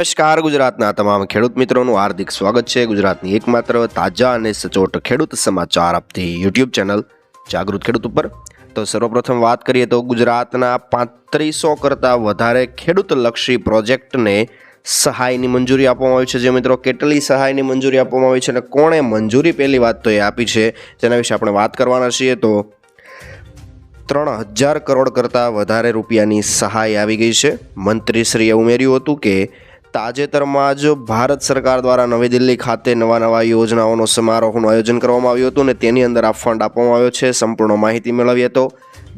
નમસ્કાર, ગુજરાતના તમામ ખેડૂત મિત્રોનું હાર્દિક સ્વાગત છે. ગુજરાતની એકમાત્ર તાજા અને સચોટ ખેડૂત સમાચાર આપતી યુટ્યુબ ચેનલ જાગૃત ખેડૂત ઉપર. તો સર્વપ્રથમ વાત કરીએ તો ગુજરાતના પાંત્રીસો કરતાં વધારે ખેડૂતલક્ષી પ્રોજેક્ટને સહાયની મંજૂરી આપવામાં આવી છે. જે મિત્રો કેટલી સહાયની મંજૂરી આપવામાં આવી છે અને કોણે મંજૂરી પહેલી વાત તો એ આપી છે, જેના વિશે આપણે વાત કરવાના છીએ. તો ત્રણ હજાર કરોડ કરતાં વધારે રૂપિયાની સહાય આવી ગઈ છે. મંત્રીશ્રીએ ઉમેર્યું હતું કે તાજેતરમાં જ ભારત સરકાર દ્વારા નવી દિલ્હી ખાતે નવા નવા યોજનાઓનો સમારોહનું આયોજન કરવામાં આવ્યું હતું અને તેની અંદર આ ફંડ આપવામાં આવ્યો છે. સંપૂર્ણ માહિતી મેળવીએ તો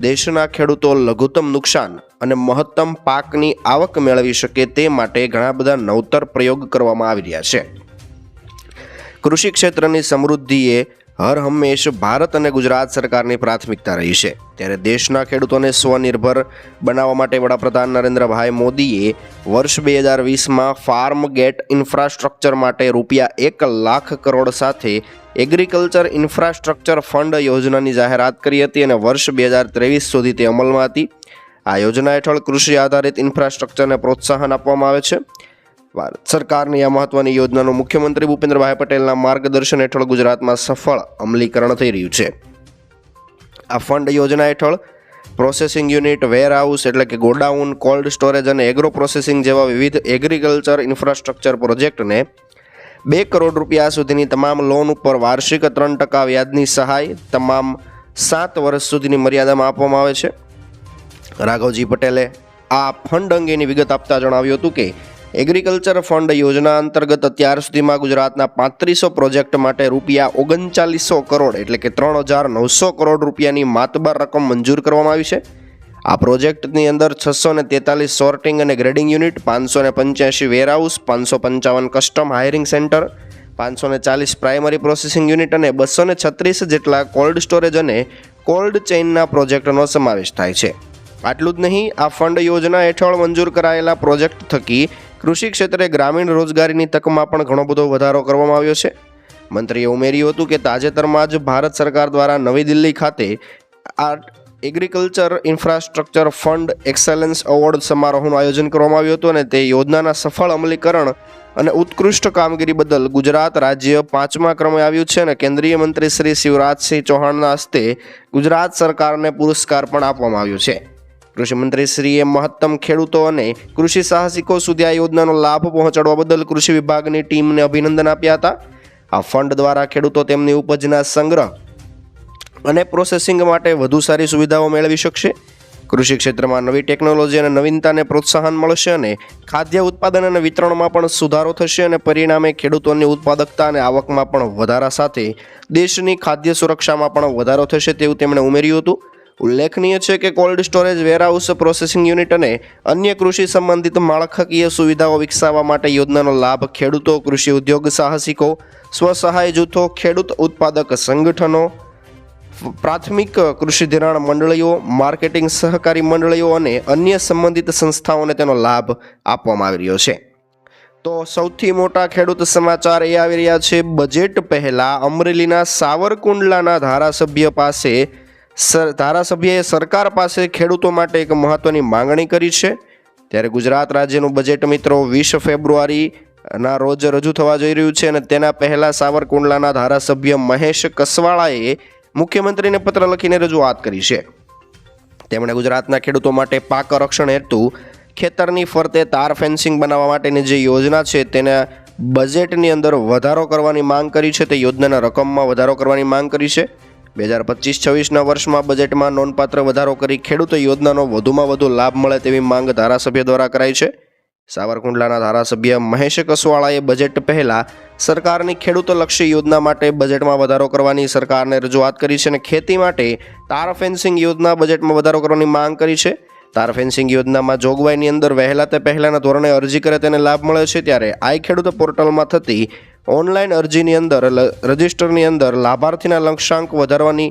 દેશના ખેડૂતો લઘુત્તમ નુકસાન અને મહત્તમ પાકની આવક મેળવી શકે તે માટે ઘણા બધા નવતર પ્રયોગ કરવામાં આવી રહ્યા છે. કૃષિ ક્ષેત્રની સમૃદ્ધિએ હર હંમેશ ભારત અને ગુજરાત સરકારની પ્રાથમિકતા રહી છે. ત્યારે દેશના ખેડૂતોને સ્વનિર્ભર બનાવવા માટે વડાપ્રધાન નરેન્દ્રભાઈ મોદીએ વર્ષ બે હજાર વીસમાં ફાર્મ ગેટ ઇન્ફ્રાસ્ટ્રક્ચર માટે રૂપિયા એક લાખ કરોડ સાથે એગ્રીકલ્ચર ઇન્ફ્રાસ્ટ્રક્ચર ફંડ યોજનાની જાહેરાત કરી હતી અને વર્ષ બે હજાર ત્રેવીસ સુધી તે અમલમાં હતી. આ યોજના હેઠળ કૃષિ આધારિત ઇન્ફ્રાસ્ટ્રક્ચરને પ્રોત્સાહન આપવામાં આવે છે. ભારત સરકારની આ મહત્વની યોજનાનું મુખ્યમંત્રી ભૂપેન્દ્રભાઈ પટેલના માર્ગદર્શન હેઠળ ગુજરાતમાં સફળ અમલીકરણ થઈ રહ્યું છે. આ ફંડ યોજના હેઠળ પ્રોસેસિંગ યુનિટ, વેરહાઉસ એટલે કે ગોડાઉન, કોલ્ડ સ્ટોરેજ અને એગ્રો પ્રોસેસિંગ જેવા વિવિધ એગ્રીકલ્ચર ઇન્ફ્રાસ્ટ્રક્ચર પ્રોજેક્ટને બે કરોડ રૂપિયા સુધીની તમામ લોન ઉપર વાર્ષિક ત્રણ ટકા વ્યાજની સહાય તમામ સાત વર્ષ સુધીની મર્યાદામાં આપવામાં આવે છે. રાઘવજી પટેલે આ ફંડ અંગેની વિગત આપતા જણાવ્યું હતું કે એગ્રીકલ્ચર ફંડ યોજના અંતર્ગત અત્યાર સુધીમાં ગુજરાતના પાંત્રીસો પ્રોજેક્ટ માટે રૂપિયા ઓગણચાલીસો કરોડ એટલે કે ત્રણ હજાર નવસો કરોડ રૂપિયાની માતબાર રકમ મંજૂર કરવામાં આવી છે. આ પ્રોજેક્ટની અંદર છસો ને તેતાલીસ સોર્ટિંગ અને ગ્રેડિંગ યુનિટ પાંચસો ને પંચ્યાસી વેરહાઉસ પાંચસો પંચાવન કસ્ટમ હાયરિંગ સેન્ટર પાંચસો ને ચાલીસ પ્રાઇમરી પ્રોસેસિંગ યુનિટ અને બસો ને છત્રીસ જેટલા કોલ્ડ સ્ટોરેજ અને કોલ્ડ ચેઇનના પ્રોજેક્ટનો સમાવેશ થાય છે. આટલું જ નહીં, આ ફંડ યોજના હેઠળ મંજૂર કરાયેલા પ્રોજેક્ટ થકી કૃષિ ક્ષેત્રે ગ્રામીણ રોજગારીની તકમાં પણ ઘણો બધો વધારો કરવામાં આવ્યો છે. મંત્રીએ ઉમેર્યું હતું કે તાજેતરમાં જ ભારત સરકાર દ્વારા નવી દિલ્હી ખાતે આ agriculture infrastructure fund excellence award સમારોહનું આયોજન કરવામાં આવ્યું હતું અને તે યોજનાના સફળ અમલીકરણ અને ઉત્કૃષ્ટ કામગીરી બદલ ગુજરાત રાજ્ય પાંચમા ક્રમે આવ્યું છે અને કેન્દ્રીય મંત્રી શ્રી શિવરાજસિંહ ચૌહાણના હસ્તે ગુજરાત સરકારને પુરસ્કાર પણ આપવામાં આવ્યો છે. કૃષિમંત્રીશ્રીએ મહત્તમ ખેડૂતો અને કૃષિ સાહસિકો સુધી આ યોજનાનો લાભ પહોંચાડવા બદલ કૃષિ વિભાગની ટીમને અભિનંદન આપ્યા હતા. આ ફંડ દ્વારા ખેડૂતો તેમની ઉપજના સંગ્રહ અને પ્રોસેસિંગ માટે વધુ સારી સુવિધાઓ મેળવી શકશે. કૃષિ ક્ષેત્રમાં નવી ટેકનોલોજી અને નવીનતાને પ્રોત્સાહન મળશે અને ખાદ્ય ઉત્પાદન અને વિતરણમાં પણ સુધારો થશે અને પરિણામે ખેડૂતોની ઉત્પાદકતા અને આવકમાં પણ વધારા સાથે દેશની ખાદ્ય સુરક્ષામાં પણ વધારો થશે તેવું તેમણે ઉમેર્યું હતું. ઉલ્લેખનીય છે કે cold storage warehouse processing unit અને અન્ય કૃષિ સંબંધિત માળખાકીય સુવિધાઓ વિકસાવવા માટે યોજનાનો લાભ ખેડૂતો, કૃષિ ઉદ્યોગ સાહસિકો, સ્વસહાય જૂથો, ખેડૂત ઉત્પાદક સંગઠનો, પ્રાથમિક કૃષિ ધિરાણ મંડળીઓ, માર્કેટિંગ સહકારી મંડળીઓ અને અન્ય સંબંધિત સંસ્થાઓને તેનો લાભ આપવામાં આવી રહ્યો છે. તો સૌથી મોટા ખેડૂત સમાચાર એ આવી રહ્યા છે. બજેટ પહેલાં અમરેલીના સાવરકુંડલાના ધારાસભ્ય પાસે સર, ધારાસભ્યએ સરકાર પાસે ખેડૂતો માટે એક મહત્વની માંગણી કરી છે. ત્યારે ગુજરાત રાજ્યનું બજેટ મિત્રો વીસ ફેબ્રુઆરીના રોજ રજૂ થવા જઈ રહ્યું છે અને તેના પહેલાં સાવરકુંડલાના ધારાસભ્ય મહેશ કસવાળાએ મુખ્યમંત્રીને પત્ર લખીને રજૂઆત કરી છે. તેમણે ગુજરાતના ખેડૂતો માટે પાક રક્ષણ હેતુ, ખેતરની ફરતે તાર ફેન્સિંગ બનાવવા માટેની જે યોજના છે તેના બજેટની અંદર વધારો કરવાની માંગ કરી છે. તે યોજનાના રકમમાં વધારો કરવાની માંગ કરી છે. બે હજાર પચીસ છવ્વીસના વર્ષમાં બજેટમાં નોંધપાત્ર વધારો કરી ખેડૂતો યોજનાનો વધુમાં વધુ લાભ મળે તેવી માંગ ધારાસભ્ય દ્વારા કરાઈ છે. સાવરકુંડલાના ધારાસભ્ય મહેશ કસવાળાએ બજેટ પહેલા સરકારની ખેડૂતલક્ષી યોજના માટે બજેટમાં વધારો કરવાની સરકારને રજૂઆત કરી છે અને ખેતી માટે તાર ફેન્સિંગ યોજના બજેટમાં વધારો કરવાની માંગ કરી છે. તાર ફેન્સિંગ યોજનામાં જોગવાઈની અંદર વહેલા તે પહેલાંના ધોરણે અરજી કરે તેને લાભ મળે છે ત્યારે આઈ ખેડૂત પોર્ટલમાં થતી ઓનલાઈન અરજીની અંદર રજિસ્ટરની અંદર લાભાર્થીના લક્ષ્યાંક વધારવાની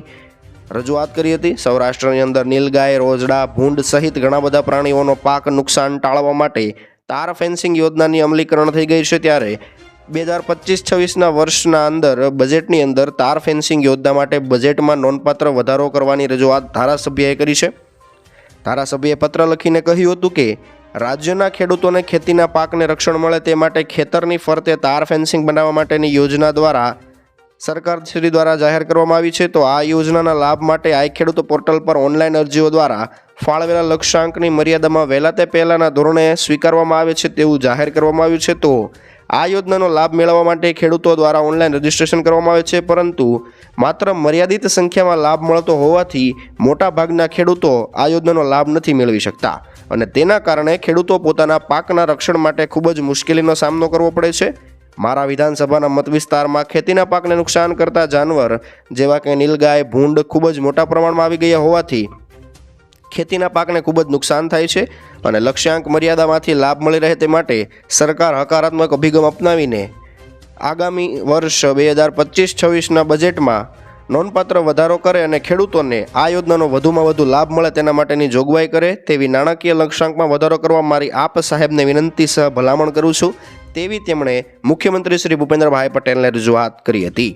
રજૂઆત કરી હતી. સૌરાષ્ટ્રની અંદર નીલગાય, રોજડા, ભૂંડ સહિત ઘણા બધા પ્રાણીઓનો પાક નુકસાન ટાળવા માટે તાર ફેન્સિંગ યોજનાની અમલીકરણ થઈ ગઈ છે ત્યારે બે હજાર પચીસ છવ્વીસના વર્ષના અંદર બજેટની અંદર તાર ફેન્સિંગ યોજના માટે બજેટમાં નોંધપાત્ર વધારો કરવાની રજૂઆત ધારાસભ્યએ કરી છે. ધારાસભ્યએ પત્ર લખીને કહ્યું હતું કે, રાજ્યના ખેડૂતોને ખેતીના પાકને રક્ષણ મળે તે માટે ખેતરની ફરતે તાર ફેન્સિંગ બનાવવા માટેની યોજના દ્વારા સરકાર શ્રી દ્વારા જાહેર કરવામાં આવી છે. તો આ યોજનાના લાભ માટે આઈ ખેડૂતો પોર્ટલ પર ઓનલાઈન અરજીઓ દ્વારા ફાળવેલા લક્ષ્યાંકની મર્યાદામાં વહેલા તે પહેલાંના ધોરણે સ્વીકારવામાં આવે છે તેવું જાહેર કરવામાં આવ્યું છે. તો આ યોજનાનો લાભ મેળવવા માટે ખેડૂતો દ્વારા ઓનલાઈન રજીસ્ટ્રેશન કરવામાં આવે છે, પરંતુ માત્ર મર્યાદિત સંખ્યામાં લાભ મળતો હોવાથી મોટાભાગના ખેડૂતો આ યોજનાનો લાભ નથી મેળવી શકતા. અને તેના કારણે ખેડૂતો પોતાના પાકના રક્ષણ માટે ખૂબ જ મુશ્કેલીનો સામનો કરવો પડે છે. મારા વિધાનસભાના મત વિસ્તારમાં ખેતીના પાકને નુકસાન કરતા જાનવર, જેવા કે નીલગાય, ભૂંડ ખૂબ જ મોટા પ્રમાણમાં આવી ગયા હોવાથી ખેતીના પાકને ખૂબ જ નુકસાન થાય છે અને લક્ષ્યાંક મર્યાદામાંથી લાભ મળી રહે તે માટે સરકાર હકારાત્મક અભિગમ અપનાવીને આગામી વર્ષ બે હજાર પચીસ છવ્વીસના બજેટમાં નોંધપાત્ર વધારો કરે અને ખેડૂતોને આ યોજનાનો વધુમાં વધુ લાભ મળે તેના માટેની જોગવાઈ કરે તેવી નાણાકીય લક્ષ્યાંકમાં વધારો કરવા મારી આપ સાહેબને વિનંતી સહ ભલામણ કરું છું તેવી તેમણે મુખ્યમંત્રી શ્રી ભૂપેન્દ્રભાઈ પટેલને રજૂઆત કરી હતી.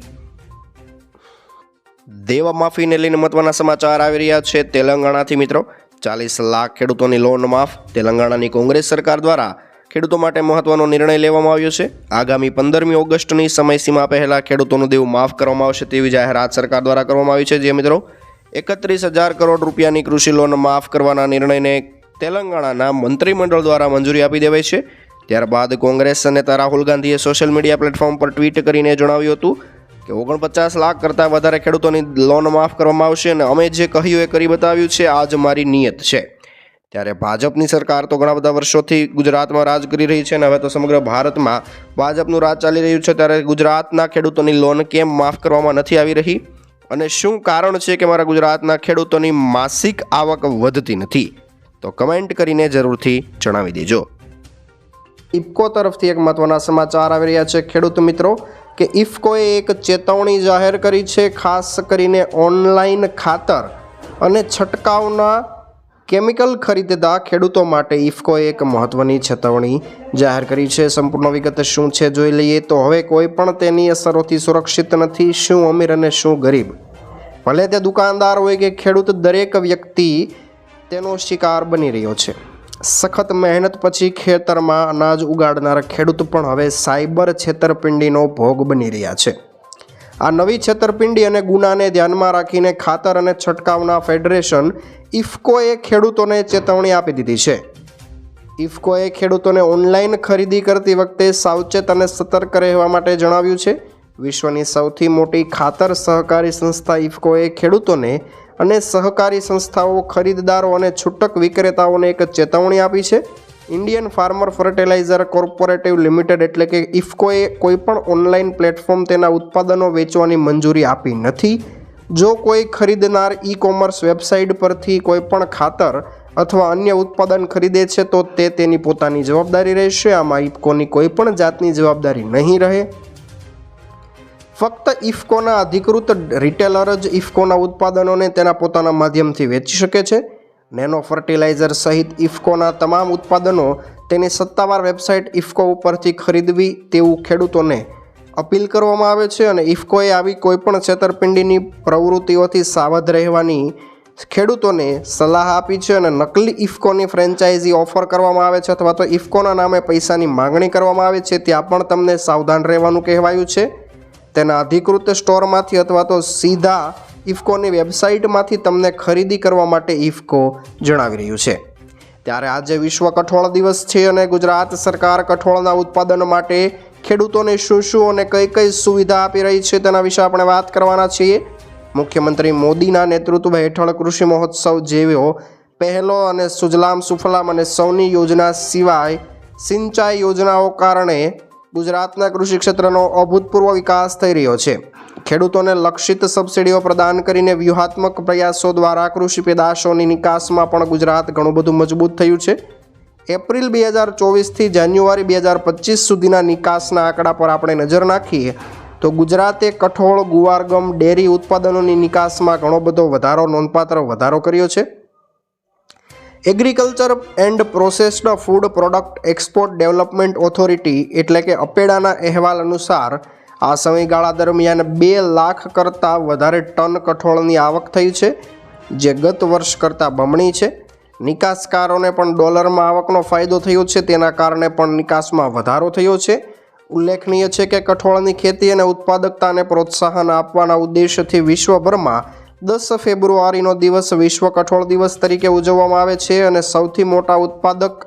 દેવા માફીને લઈને મહત્વના સમાચાર આવી રહ્યા છે તેલંગાણાથી મિત્રો. ચાલીસ લાખ ખેડૂતોની લોન માફ, તેલંગાણાની કોંગ્રેસ સરકાર દ્વારા ખેડૂતો માટે મહત્વનો નિર્ણય લેવામાં આવ્યો છે. આગામી પંદરમી ઓગસ્ટની સમયસીમા પહેલાં ખેડૂતોનું દેવું માફ કરવામાં આવશે તેવી જાહેરાત સરકાર દ્વારા કરવામાં આવી છે. જે મિત્રો, એકત્રીસ હજાર કરોડ રૂપિયાની કૃષિ લોન માફ કરવાના નિર્ણયને તેલંગાણાના મંત્રીમંડળ દ્વારા મંજૂરી આપી દેવાઈ છે. ત્યારબાદ કોંગ્રેસ નેતા રાહુલ ગાંધીએ સોશિયલ મીડિયા પ્લેટફોર્મ પર ટ્વીટ કરીને જણાવ્યું હતું કે ઓગણપચાસ લાખ કરતાં વધારે ખેડૂતોની લોન માફ કરવામાં આવશે અને અમે જે કહ્યું એ કરી બતાવ્યું છે, આ જ મારી નિયત છે. ત્યારે ભાજપની સરકાર તો ઘણા બધા વર્ષોથી ગુજરાતમાં રાજ કરી રહી છે અને હવે તો સમગ્ર ભારતમાં ભાજપનું રાજ ચાલી રહ્યું છે, ત્યારે ગુજરાતના ખેડૂતોની લોન કેમ માફ કરવામાં નથી આવી રહી? અને શું કારણ છે કે મારા ગુજરાતના ખેડૂતોની માસિક આવક વધતી નથી? તો કમેન્ટ કરીને જરૂરથી જણાવી દેજો. ઇફકો તરફથી એક મહત્વના સમાચાર આવી રહ્યા છે. ખેડૂત મિત્રો કે ઇફકોએ એક ચેતવણી જાહેર કરી છે, ખાસ કરીને ઓનલાઈન ખાતર અને છંટકાવના કેમિકલ ખરીદતા ખેડૂતો માટે ઇફકોએ એક મહત્વની ચેતવણી જાહેર કરી છે. સંપૂર્ણ વિગત શું છે જોઈ લઈએ તો હવે કોઈ પણ તેની અસરોથી સુરક્ષિત નથી. શું અમીર અને શું ગરીબ? ભલે તે દુકાનદાર હોય કે ખેડૂત, દરેક વ્યક્તિ તેનો શિકાર બની રહ્યો છે. સખત મહેનત પછી ખેતરમાં અનાજ ઉગાડનાર ખેડૂત પણ હવે સાયબર છેતરપિંડીનો ભોગ બની રહ્યા છે. આ નવી છેતરપિંડી અને ગુનાને ધ્યાનમાં રાખીને ખાતર અને છંટકાવના ફેડરેશન ઇફકોએ ખેડૂતોને ચેતવણી આપી દીધી છે. ઇફકોએ ખેડૂતોને ઓનલાઈન ખરીદી કરતી વખતે સાવચેત અને સતર્ક રહેવા માટે જણાવ્યું છે. વિશ્વની સૌથી મોટી ખાતર સહકારી સંસ્થા ઇફકોએ ખેડૂતોને અને સહકારી સંસ્થાઓ, ખરીદદારો અને છૂટક વિક્રેતાઓને એક ચેતવણી આપી છે. Indian farmer fertiliser corporative limited એટલે કે ઇફકોએ કોઈપણ ઓનલાઈન પ્લેટફોર્મ તેના ઉત્પાદનો વેચવાની મંજૂરી આપી નથી. જો કોઈ ખરીદનાર ઈ કોમર્સ વેબસાઇટ પરથી કોઈપણ ખાતર અથવા અન્ય ઉત્પાદન ખરીદે છે તો તે તેની પોતાની જવાબદારી રહેશે. આમાં ઇફકોની કોઈપણ જાતની જવાબદારી નહીં રહે. ફક્ત ઇફકોના અધિકૃત રિટેલર જ ઇફકોના ઉત્પાદનોને તેના પોતાના માધ્યમથી વેચી શકે છે. નેનો ફર્ટિલાઇઝર સહિત ઇફકોના તમામ ઉત્પાદનો તેની સત્તાવાર વેબસાઇટ ઇફકો ઉપરથી ખરીદવી તેવું ખેડૂતોને અપીલ કરવામાં આવે છે અને ઇફકોએ આવી કોઈપણ છેતરપિંડીની પ્રવૃત્તિઓથી સાવધ રહેવાની ખેડૂતોને સલાહ આપી છે અને નકલી ઇફકોની ફ્રેન્ચાઇઝી ઓફર કરવામાં આવે છે અથવા તો ઇફકોના નામે પૈસાની માગણી કરવામાં આવે છે, ત્યાં પણ તમને સાવધાન રહેવાનું કહેવાયું છે. તેના અધિકૃત સ્ટોરમાંથી અથવા તો સીધા ઇફકોની વેબસાઇટમાંથી તમને ખરીદી કરવા માટે ઇફકો જણાવી રહ્યું છે. ત્યારે આજે વિશ્વ કઠોળ દિવસ છે અને ગુજરાત સરકાર કઠોળના ઉત્પાદન માટે ખેડૂતોને શું શું અને કઈ કઈ સુવિધા આપી રહી છે તેના વિશે આપણે વાત કરવાના છીએ. મુખ્યમંત્રી મોદીના નેતૃત્વ હેઠળ કૃષિ મહોત્સવ જેવો પહેલો અને સુજલામ સુફલામ અને સૌની યોજના સિવાય સિંચાઈ યોજનાઓ કારણે ગુજરાતના કૃષિ ક્ષેત્રનો અભૂતપૂર્વ વિકાસ થઈ રહ્યો છે. ખેડૂતોને લક્ષિત સબસિડીઓ પ્રદાન કરીને વ્યૂહાત્મક પ્રયાસો દ્વારા કૃષિ પેદાશોની નિકાસમાં પણ ગુજરાત ઘણું બધું મજબૂત થયું છે. એપ્રિલ બે હજાર ચોવીસથી જાન્યુઆરી બે હજાર પચીસ સુધીના નિકાસના આંકડા પર આપણે નજર નાખીએ, તો ગુજરાતે કઠોળ, ગુવારગમ, ડેરી ઉત્પાદનોની નિકાસમાં ઘણો બધો વધારો નોંધપાત્ર વધારો કર્યો છે. Agriculture and processed food product export development authority એટલે કે અપેડાના અહેવાલ અનુસાર, આ સમયગાળા દરમિયાન બે લાખ કરતાં વધારે ટન કઠોળની આવક થઈ છે, જે ગત વર્ષ કરતાં બમણી છે. નિકાસકારોને પણ ડોલરમાં આવકનો ફાયદો થયો છે, તેના કારણે પણ નિકાસમાં વધારો થયો છે. ઉલ્લેખનીય છે કે કઠોળની ખેતી અને ઉત્પાદકતાને પ્રોત્સાહન આપવાના ઉદ્દેશથી વિશ્વભરમાં દસ ફેબ્રુઆરીનો દિવસ વિશ્વ કઠોળ દિવસ તરીકે ઉજવવામાં આવે છે અને સૌથી મોટા ઉત્પાદક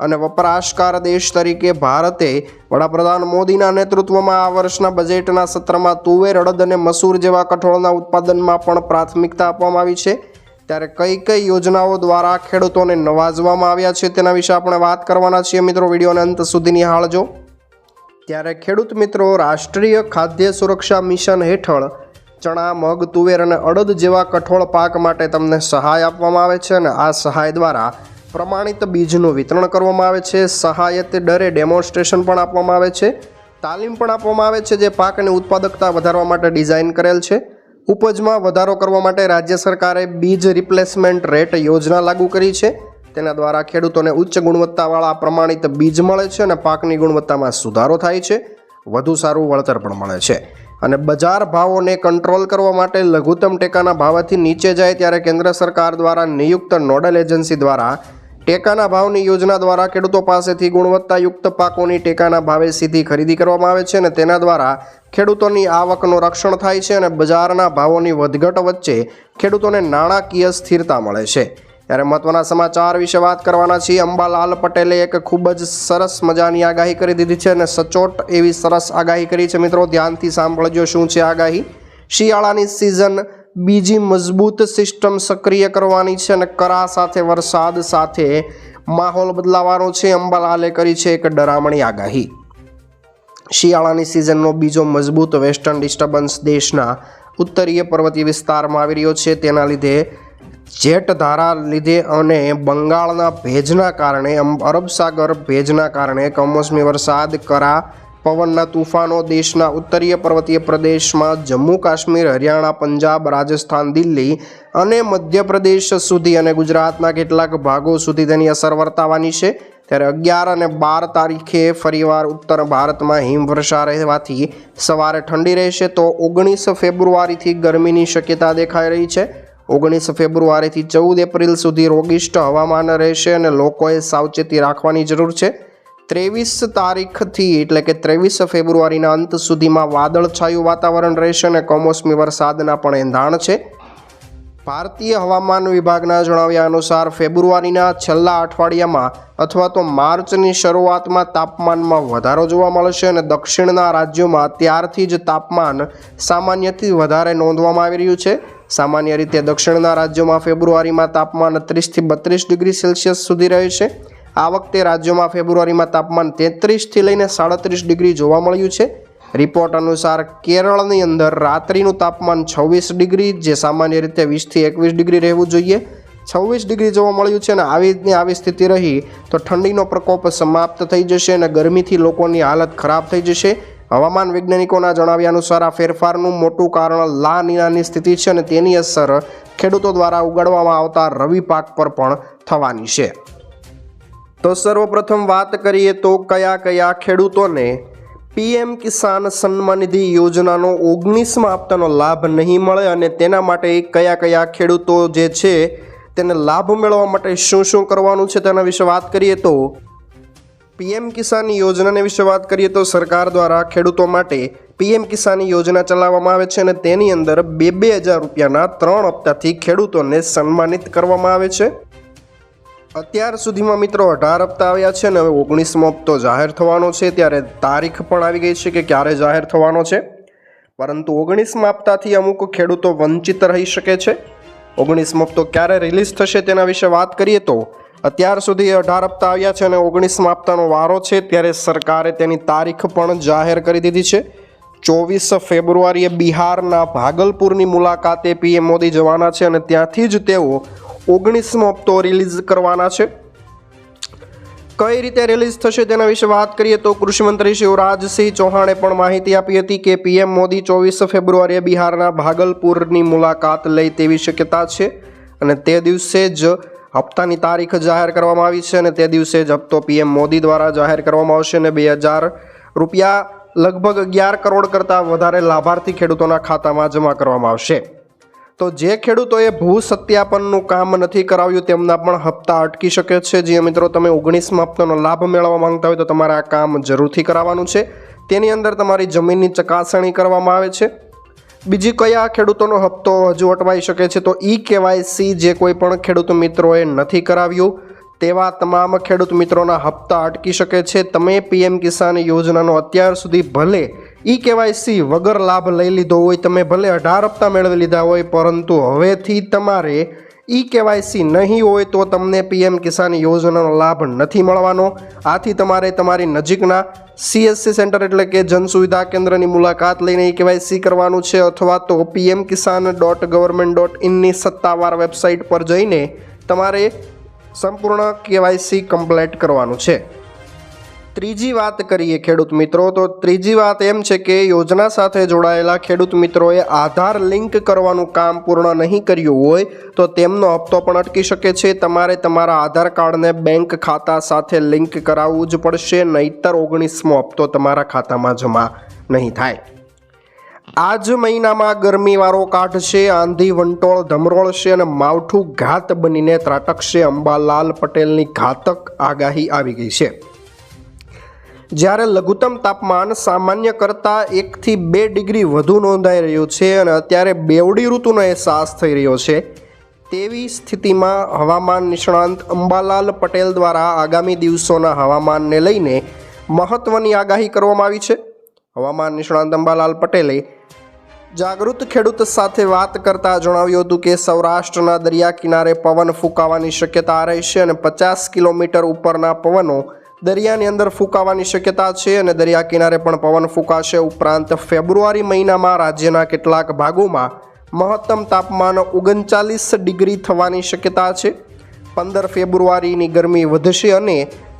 અને વપરાશકાર દેશ તરીકે ભારતે વડાપ્રધાન મોદીના નેતૃત્વમાં આ વર્ષના બજેટના સત્રમાં તુવેર, અડદ અને મસૂર જેવા કઠોળના ઉત્પાદનમાં પણ પ્રાથમિકતા આપવામાં આવી છે. ત્યારે કઈ કઈ યોજનાઓ દ્વારા ખેડૂતોને નવાજવામાં આવ્યા છે તેના વિશે આપણે વાત કરવાના છીએ મિત્રો. વિડીયોને અંત સુધી નિહાળજો. ત્યારે ખેડૂત મિત્રો, રાષ્ટ્રીય ખાદ્ય સુરક્ષા મિશન હેઠળ ચણા, મગ, તુવેર અને અડદ જેવા કઠોળ પાક માટે તમને સહાય આપવામાં આવે છે અને આ સહાય દ્વારા પ્રમાણિત બીજનું વિતરણ કરવામાં આવે છે. સહાયત દરે ડેમોન્સ્ટ્રેશન પણ આપવામાં આવે છે. તાલીમ પણ આપવામાં આવે છે જે પાકની ઉત્પાદકતા વધારવા માટે ડિઝાઇન કરેલ છે. ઉપજમાં વધારો કરવા માટે રાજ્ય સરકારે બીજ રિપ્લેસમેન્ટ રેટ યોજના લાગુ કરી છે. તેના દ્વારા ખેડૂતોને ઉચ્ચ ગુણવત્તાવાળા પ્રમાણિત બીજ મળે છે અને પાકની ગુણવત્તામાં સુધારો થાય છે. વધુ સારું વળતર પણ મળે છે. અને બજાર ભાવોને કંટ્રોલ કરવા માટે લઘુત્તમ ટેકાના ભાવથી નીચે જાય ત્યારે કેન્દ્ર સરકાર દ્વારા નિયુક્ત નોડલ એજન્સી દ્વારા ટેકાના ભાવની યોજના દ્વારા ખેડૂતો પાસેથી ગુણવત્તાયુક્ત પાકોની ટેકાના ભાવે સીધી ખરીદી કરવામાં આવે છે અને તેના દ્વારા ખેડૂતોની આવકનું રક્ષણ થાય છે અને બજારના ભાવોની વધઘટ વચ્ચે ખેડૂતોને નાણાકીય સ્થિરતા મળે છે. ત્યારે મહત્વના સમાચાર વિશે વાત કરવાના છીએ. અંબાલાલ પટેલે એક ખૂબ જ સરસ મજાની આગાહી કરી દીધી છે અને સચોટ એવી સરસ આગાહી કરી છે. મિત્રો, ધ્યાનથી સાંભળજો શું છે આગાહી. શિયાળાની સિઝન બીજી મજબૂત સિસ્ટમ સક્રિય કરવાની છે અને કરા સાથે વરસાદ સાથે માહોલ બદલાવાનો છે. અંબાલાલે કરી છે એક ડરામણી આગાહી. શિયાળાની સિઝનનો બીજો મજબૂત વેસ્ટર્ન ડિસ્ટર્બન્સ દેશના ઉત્તરીય પર્વતીય વિસ્તારમાં આવી રહ્યો છે. તેના લીધે જેટ ધારા લીધે અને બંગાળના ભેજના કારણે અરબ સાગર ભેજના કારણે કમોસમી વરસાદ, કરા, પવનના તુફાનો, દેશના ઉત્તરીય પર્વતીય પ્રદેશમાં જમ્મુ કાશ્મીર, હરિયાણા, પંજાબ, રાજસ્થાન, દિલ્હી અને મધ્યપ્રદેશ સુધી અને ગુજરાતના કેટલાક ભાગો સુધી તેની અસર વર્તાવાની છે. ત્યારે અગિયાર અને બાર તારીખે ફરીવાર ઉત્તર ભારતમાં હિમવર્ષા રહેવાથી સવારે ઠંડી રહેશે તો ઓગણીસ ફેબ્રુઆરીથી ગરમીની શક્યતા દેખાઈ રહી છે. ઓગણીસ ફેબ્રુઆરીથી ચૌદ એપ્રિલ સુધી રોગિષ્ટ હવામાન રહેશે અને લોકોએ સાવચેતી રાખવાની જરૂર છે. ત્રેવીસ તારીખથી એટલે કે ત્રેવીસ ફેબ્રુઆરીના અંત સુધીમાં વાદળછાયું વાતાવરણ રહેશે અને કમોસમી વરસાદના પણ એંધાણ છે. ભારતીય હવામાન વિભાગના જણાવ્યા અનુસાર ફેબ્રુઆરીના છેલ્લા અઠવાડિયામાં અથવા તો માર્ચની શરૂઆતમાં તાપમાનમાં વધારો જોવા મળશે અને દક્ષિણના રાજ્યોમાં ત્યારથી જ તાપમાન સામાન્યથી વધારે નોંધવામાં આવી રહ્યું છે. સામાન્ય રીતે દક્ષિણના રાજ્યોમાં ફેબ્રુઆરીમાં તાપમાન ત્રીસથી બત્રીસ ડિગ્રી સેલ્સિયસ સુધી રહે છે. આ વખતે રાજ્યોમાં ફેબ્રુઆરીમાં તાપમાન તેત્રીસથી લઈને સાડત્રીસ ડિગ્રી જોવા મળ્યું છે. રિપોર્ટ અનુસાર કેરળની અંદર રાત્રિનું તાપમાન છવ્વીસ ડિગ્રી, જે સામાન્ય રીતે વીસથી એકવીસ ડિગ્રી રહેવું જોઈએ. છવ્વીસ ડિગ્રી જોવા મળ્યું છે અને આવી રીતની આવી સ્થિતિ રહી તો ઠંડીનો પ્રકોપ સમાપ્ત થઈ જશે અને ગરમીથી લોકોની હાલત ખરાબ થઈ જશે. હવામાન વૈજ્ઞાનિકોના જણાવ્યા અનુસાર આ ફેરફારનું મોટું કારણ લા નીનાની સ્થિતિ છે અને તેની અસર ખેડૂતો દ્વારા ઉગાડવામાં આવતા રવિ પાક પર પણ થવાની છે. તો સર્વપ્રથમ વાત કરીએ તો કયા કયા ખેડૂતોને પીએમ કિસાન સન્માન નિધિ યોજનાનો ઓગણીસમાં આપતાનો લાભ નહીં મળે અને તેના માટે કયા કયા ખેડૂતો જે છે તેને લાભ મેળવવા માટે શું શું કરવાનું છે તેના વિશે વાત કરીએ તો પીએમ કિસાન યોજનાને વિશે વાત કરીએ તો સરકાર દ્વારા ખેડૂતો માટે પીએમ કિસાન યોજના ચલાવવામાં આવે છે અને તેની અંદર બે બે હજાર રૂપિયાના ત્રણ હપ્તાથી ખેડૂતોને સન્માનિત કરવામાં આવે છે. અત્યાર સુધીમાં મિત્રો અઢાર હપ્તા આવ્યા છે અને હવે ઓગણીસમો હપ્તો જાહેર થવાનો છે. ત્યારે તારીખ પણ આવી ગઈ છે કે ક્યારે જાહેર થવાનો છે. પરંતુ ઓગણીસમા હપ્તાથી અમુક ખેડૂતો વંચિત રહી શકે છે. ઓગણીસમો હપ્તો ક્યારે રિલીઝ થશે તેના વિશે વાત કરીએ તો અત્યાર સુધી અઢાર હપ્તા આવ્યા છે અને ઓગણીસમા હપ્તાનો વારો છે, ત્યારે સરકારે તેની તારીખ પણ જાહેર કરી દીધી છે. ચોવીસ ફેબ્રુઆરીએ બિહારના ભાગલપુરની મુલાકાતે પીએમ મોદી જવાના છે અને ત્યાંથી જ તેઓ ઓગણીસમો હપ્તો રિલીઝ કરવાના છે. કઈ રીતે રિલીઝ થશે તેના વિશે વાત કરીએ તો કૃષિમંત્રી શિવરાજસિંહ ચૌહાણે પણ માહિતી આપી હતી કે પીએમ મોદી ચોવીસ ફેબ્રુઆરીએ બિહારના ભાગલપુરની મુલાકાત લઈ તેવી શક્યતા છે અને તે દિવસે જ હપ્તાની તારીખ જાહેર કરવામાં આવી છે અને તે દિવસે જ હપ્તો પીએમ મોદી દ્વારા જાહેર કરવામાં આવશે અને બે હજાર રૂપિયા લગભગ અગિયાર કરોડ કરતાં વધારે લાભાર્થી ખેડૂતોના ખાતામાં જમા કરવામાં આવશે. તો જે ખેડૂતોએ ભૂ સત્યાપનનું કામ નથી કરાવ્યું તેમના પણ હપ્તા અટકી શકે છે. જે મિત્રો, તમે ઓગણીસમાં હપ્તાનો લાભ મેળવવા માંગતા હોય તો તમારે આ કામ જરૂરથી કરાવવાનું છે. તેની અંદર તમારી જમીનની ચકાસણી કરવામાં આવે છે. બીજી કયા ખેડૂતોનો હપ્તો હજુ અટવાઈ શકે છે તો ઈ કેવાયસી જે કોઈ પણ ખેડૂત મિત્રોએ નથી કરાવ્યું, તેવા તમામ ખેડૂત મિત્રોના હપ્તા અટકી શકે છે. તમે પીએમ કિસાન યોજનાનો અત્યાર સુધી ભલે ઈ કેવાયસી વગર લાભ લઈ લીધો હોય, તમે ભલે અઢાર હપ્તા મેળવી લીધા હોય, પરંતુ હવેથી તમારે ઈ કેવાયસી નહીં હોય તો તમને પીએમ કિસાન યોજનાનો લાભ નથી મળવાનો. આથી તમારે તમારી નજીકના સીએસસી સેન્ટર એટલે કે જન સુવિધા કેન્દ્રની મુલાકાત લઈને કેવાયસી કરવાનું છે અથવા તો PM Kisan dot government dot ઇનની સત્તાવાર વેબસાઇટ પર જઈને તમારે સંપૂર્ણ કેવાયસી કમ્પ્લેટ કરવાનું છે. ત્રીજી વાત કરીએ ખેડૂત મિત્રો, તો ત્રીજી વાત એમ છે કે યોજના સાથે જોડાયેલા ખેડૂત મિત્રોએ આધાર લિંક કરવાનું કામ પૂર્ણ નહીં કર્યું હોય, તો તેમનો હપ્તો પણ અટકી શકે છે. તમારે તમારા આધાર કાર્ડને બેંક ખાતા સાથે લિંક કરાવવું જ પડશે, નહીતર ઓગણીસમો હપ્તો તમારા ખાતામાં જમા નહીં થાય. આ જ મહિનામાં ગરમીવાળો કાઢશે, આંધી વંટોળ ધમરોળશે અને માવઠું ઘાત બનીને ત્રાટકશે. અંબાલાલ પટેલની ઘાતક આગાહી આવી ગઈ છે. જ્યારે લઘુત્તમ તાપમાન સામાન્ય કરતાં એકથી બે ડિગ્રી વધુ નોંધાઈ રહ્યું છે અને અત્યારે બેવડી ઋતુનો અહેસાસ થઈ રહ્યો છે, તેવી સ્થિતિમાં હવામાન નિષ્ણાંત અંબાલાલ પટેલ દ્વારા આગામી દિવસોના હવામાનને લઈને મહત્ત્વની આગાહી કરવામાં આવી છે. હવામાન નિષ્ણાંત અંબાલાલ પટેલે જાગૃત ખેડૂત સાથે વાત કરતા જણાવ્યું હતું કે સૌરાષ્ટ્રના દરિયા કિનારે પવન ફૂંકાવાની શક્યતા રહેશે અને પચાસ કિલોમીટર ઉપરના પવનો દરિયાની અંદર ફૂંકાવાની શક્યતા છે અને દરિયા કિનારે પણ પવન ફૂંકાશે. ઉપરાંત ફેબ્રુઆરી મહિનામાં રાજ્યના કેટલાક ભાગોમાં મહત્તમ તાપમાન ઓગણચાલીસ ડિગ્રી થવાની શક્યતા છે. પંદર ફેબ્રુઆરીની ગરમી વધશે અને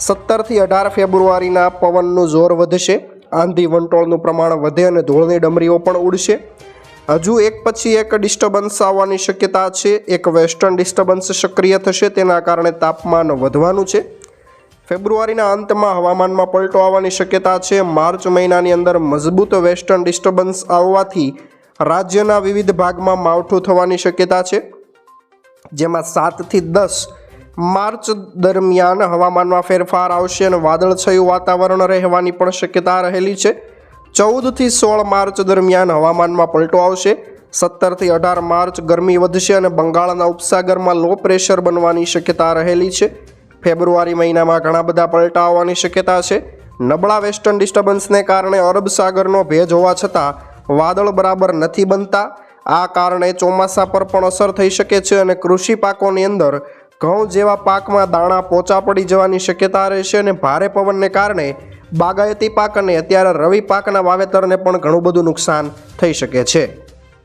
સત્તરથી અઢાર ફેબ્રુઆરીના પવનનું જોર વધશે. આંધી વંટોળનું પ્રમાણ વધે અને ધૂળની ડમરીઓ પણ ઉડશે. હજુ એક પછી એક ડિસ્ટર્બન્સ આવવાની શક્યતા છે. એક વેસ્ટર્ન ડિસ્ટર્બન્સ સક્રિય થશે. તેના કારણે તાપમાન વધવાનું છે. ફેબ્રુઆરીના અંતમાં હવામાનમાં પલટો આવવાની શક્યતા છે. માર્ચ મહિનાની અંદર મજબૂત વેસ્ટર્ન ડિસ્ટર્બન્સ આવવાથી રાજ્યના વિવિધ ભાગમાં માવઠું થવાની શક્યતા છે. જેમાં સાતથી દસ માર્ચ દરમિયાન હવામાનમાં ફેરફાર આવશે અને વાદળછાયું વાતાવરણ રહેવાની પણ શક્યતા રહેલી છે. ચૌદથી સોળ માર્ચ દરમિયાન હવામાનમાં પલટો આવશે. સત્તરથી અઢાર માર્ચ ગરમી વધશે અને બંગાળના ઉપસાગરમાં લો પ્રેશર બનવાની શક્યતા રહેલી છે. ફેબ્રુઆરી મહિનામાં ઘણા બધા પલટા આવવાની શક્યતા છે. નબળા વેસ્ટર્ન ડિસ્ટર્બન્સને કારણે અરબ સાગરનો ભેજ હોવા છતાં વાદળ બરાબર નથી બનતા. આ કારણે ચોમાસા પર પણ અસર થઈ શકે છે અને કૃષિ પાકોની અંદર ઘઉં જેવા પાકમાં દાણા પોચા પડી જવાની શક્યતા રહેશે અને ભારે પવનને કારણે બાગાયતી પાક અને અત્યારે રવિ પાકના વાવેતરને પણ ઘણું બધું નુકસાન થઈ શકે છે.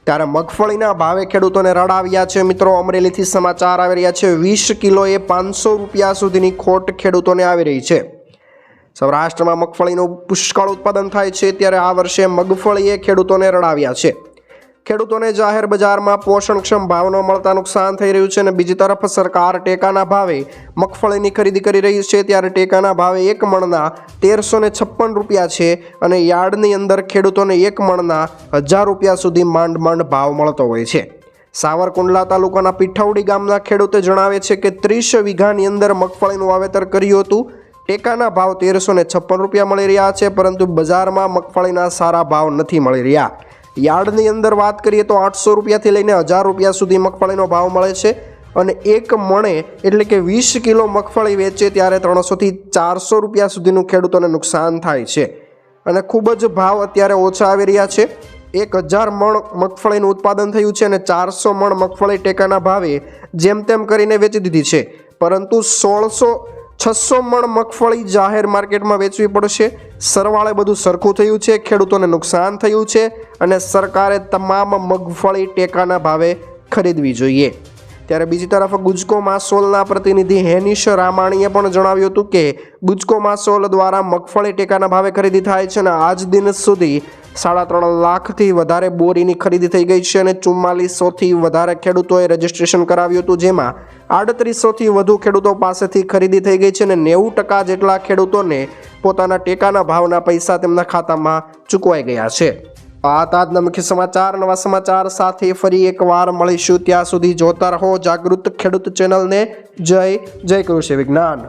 ત્યારે મગફળીના ભાવે ખેડૂતોને રડાવ્યા છે. મિત્રો, અમરેલીથી સમાચાર આવી રહ્યા છે. વીસ કિલોએ પાંચસો રૂપિયા સુધીની ખોટ ખેડૂતોને આવી રહી છે. સૌરાષ્ટ્રમાં મગફળીનું પુષ્કળ ઉત્પાદન થાય છે. ત્યારે આ વર્ષે મગફળીએ ખેડૂતોને રડાવ્યા છે. ખેડૂતોને જાહેર બજારમાં પોષણક્ષમ ભાવ ન મળતા નુકસાન થઈ રહ્યું છે અને બીજી તરફ સરકાર ટેકાના ભાવે મગફળીની ખરીદી કરી રહી છે. ત્યારે ટેકાના ભાવે એક મણના તેરસો છપ્પન રૂપિયા છે અને યાર્ડની અંદર ખેડૂતોને એક મણના હજાર રૂપિયા સુધી માંડ માંડ ભાવ મળતો હોય છે. સાવરકુંડલા તાલુકાના પીઠાવડી ગામના ખેડૂતે જણાવે છે કે ત્રીસ વીઘાની અંદર મગફળીનું વાવેતર કર્યું હતું. ટેકાના ભાવ તેરસો છપ્પન રૂપિયા મળી રહ્યા છે, પરંતુ બજારમાં મગફળીના સારા ભાવ નથી મળી રહ્યા. યાર્ડની અંદર વાત કરીએ તો આઠસો રૂપિયાથી લઈને હજાર રૂપિયા સુધી મગફળીનો ભાવ મળે છે અને એક મણે એટલે કે વીસ કિલો મગફળી વેચે ત્યારે ત્રણસોથી ચારસો રૂપિયા સુધીનું ખેડૂતોને નુકસાન થાય છે. અને ખૂબ જ ભાવ અત્યારે ઓછા આવી રહ્યા છે. એક હજાર મણ મગફળીનું ઉત્પાદન થયું છે અને ચારસો મણ મગફળી ટેકાના ભાવે જેમ તેમ કરીને વેચી દીધી છે. પરંતુ સોળસો છસો મણ મગફળી જાહેર માર્કેટમાં વેચવી પડશે. સરવાળે બધું સરખું થયું છે, ખેડૂતોને નુકસાન થયું છે અને સરકારે તમામ મગફળી ટેકાના ભાવે ખરીદવી જોઈએ. ત્યારે બીજી તરફ ગુજકો માસોલના પ્રતિનિધિ હેનિશ રામાણીએ પણ જણાવ્યું હતું કે, ગુજકો માસોલ દ્વારા મગફળી ટેકાના ભાવે ખરીદી થાય છે અને આજ દિન સુધી સાડા ત્રણ લાખથી વધારે બોરીની ખરીદી થઈ ગઈ છે અને ચુમ્માલીસોથી વધારે ખેડૂતોએ રજીસ્ટ્રેશન કરાવ્યું હતું, જેમાં આડત્રીસોથી વધુ ખેડૂતો પાસેથી ખરીદી થઈ ગઈ છે અને નેવું ટકા જેટલા ખેડૂતોને પોતાના ટેકાના ભાવના પૈસા તેમના ખાતામાં ચૂકવાઈ ગયા છે. આ તાજના મુખ્ય સમાચાર. નવા સમાચાર સાથે ફરી એકવાર મળીશું. ત્યાં સુધી જોતા રહો જાગૃત ખેડૂત ચેનલને. જય જય કૃષિ વિજ્ઞાન.